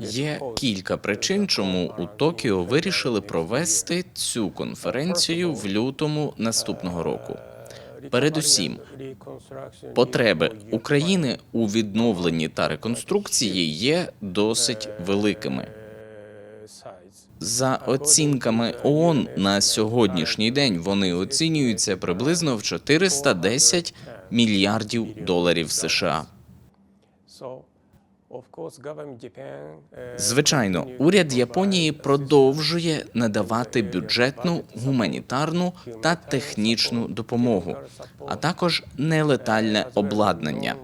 Є кілька причин, чому у Токіо вирішили провести цю конференцію в лютому наступного року. Передусім, потреби України у відновленні та реконструкції є досить великими. За оцінками ООН на сьогоднішній день вони оцінюються приблизно в 410 мільярдів доларів США. Звичайно, уряд Японії продовжує надавати бюджетну, гуманітарну та технічну допомогу, а також нелетальне обладнання.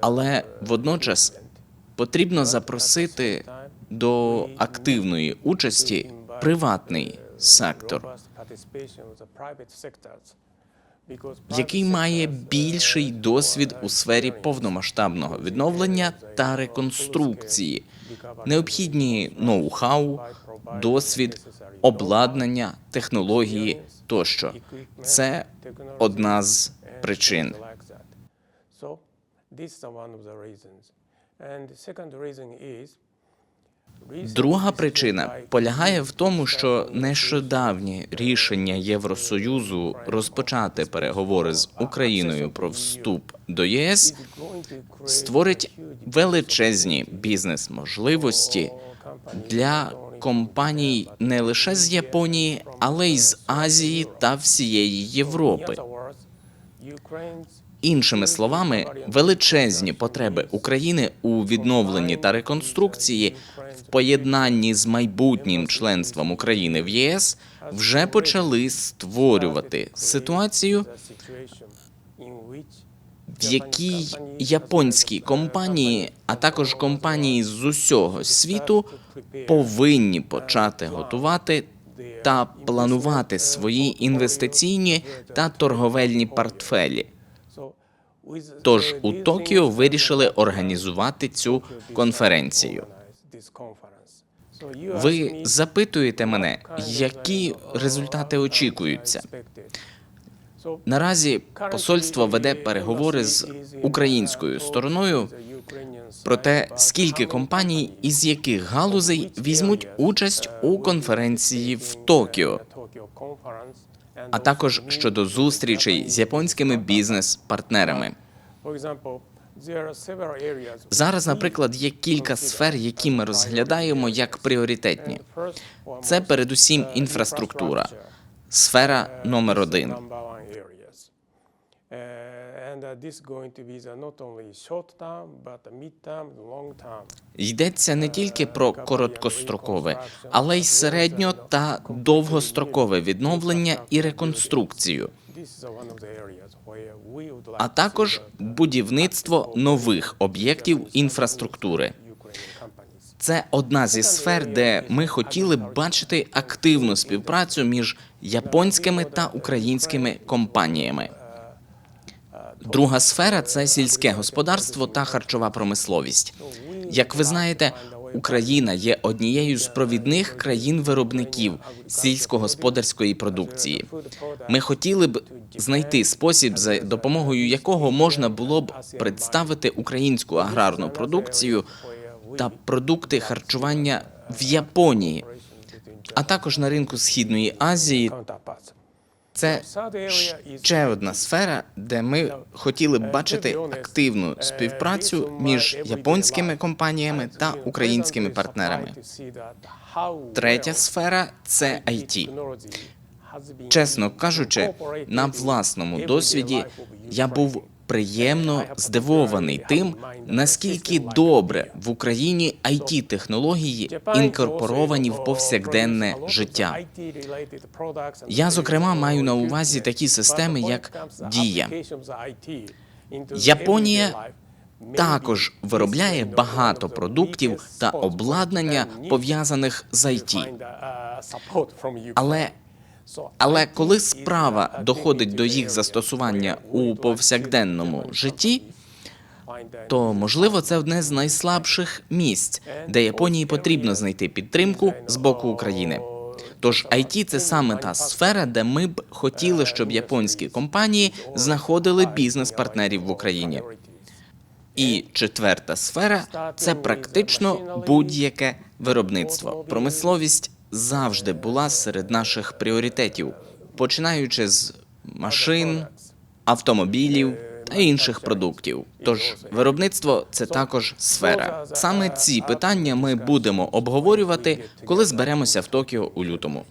Але водночас потрібно запросити до активної участі приватний сектор, який має більший досвід у сфері повномасштабного відновлення та реконструкції, необхідні ноу-хау, досвід, обладнання, технології тощо. Це одна з причин. Друга причина полягає в тому, що нещодавнє рішення Євросоюзу розпочати переговори з Україною про вступ до ЄС створить величезні бізнес-можливості для компаній не лише з Японії, але й з Азії та всієї Європи. Іншими словами, величезні потреби України у відновленні та реконструкції в поєднанні з майбутнім членством України в ЄС вже почали створювати ситуацію, в якій японські компанії, а також компанії з усього світу повинні почати готувати та планувати свої інвестиційні та торговельні портфелі. Тож у Токіо вирішили організувати цю конференцію. Ви запитуєте мене, які результати очікуються? Наразі посольство веде переговори з українською стороною про те, скільки компаній із яких галузей візьмуть участь у конференції в Токіо, а також щодо зустрічей з японськими бізнес-партнерами. Зараз, наприклад, є кілька сфер, які ми розглядаємо як пріоритетні. Це передусім інфраструктура, сфера номер один. Йдеться не тільки про короткострокове, але й середньо та довгострокове відновлення і реконструкцію, а також будівництво нових об'єктів інфраструктури. Це одна зі сфер, де ми хотіли б бачити активну співпрацю між японськими та українськими компаніями. Друга сфера це сільське господарство та харчова промисловість. Як ви знаєте, Україна є однією з провідних країн-виробників сільськогосподарської продукції. Ми хотіли б знайти спосіб, за допомогою якого можна було б представити українську аграрну продукцію та продукти харчування в Японії, а також на ринку Східної Азії. Це ще одна сфера, де ми хотіли б бачити активну співпрацю між японськими компаніями та українськими партнерами. Третя сфера це IT. Чесно кажучи, на власному досвіді я був приємно здивований тим, наскільки добре в Україні it технології інкорпоровані в повсякденне життя. Я зокрема маю на увазі такі системи, як Дія. Японія також виробляє багато продуктів та обладнання пов'язаних з IT. Але але коли справа доходить до їх застосування у повсякденному житті, то можливо це одне з найслабших місць, де Японії потрібно знайти підтримку з боку України. Тож IT – це саме та сфера, де ми б хотіли, щоб японські компанії знаходили бізнес-партнерів в Україні. І четверта сфера це практично будь-яке виробництво. Промисловість завжди була серед наших пріоритетів, починаючи з машин, автомобілів та інших продуктів. Тож виробництво це також сфера. Саме ці питання ми будемо обговорювати, коли зберемося в Токіо у лютому.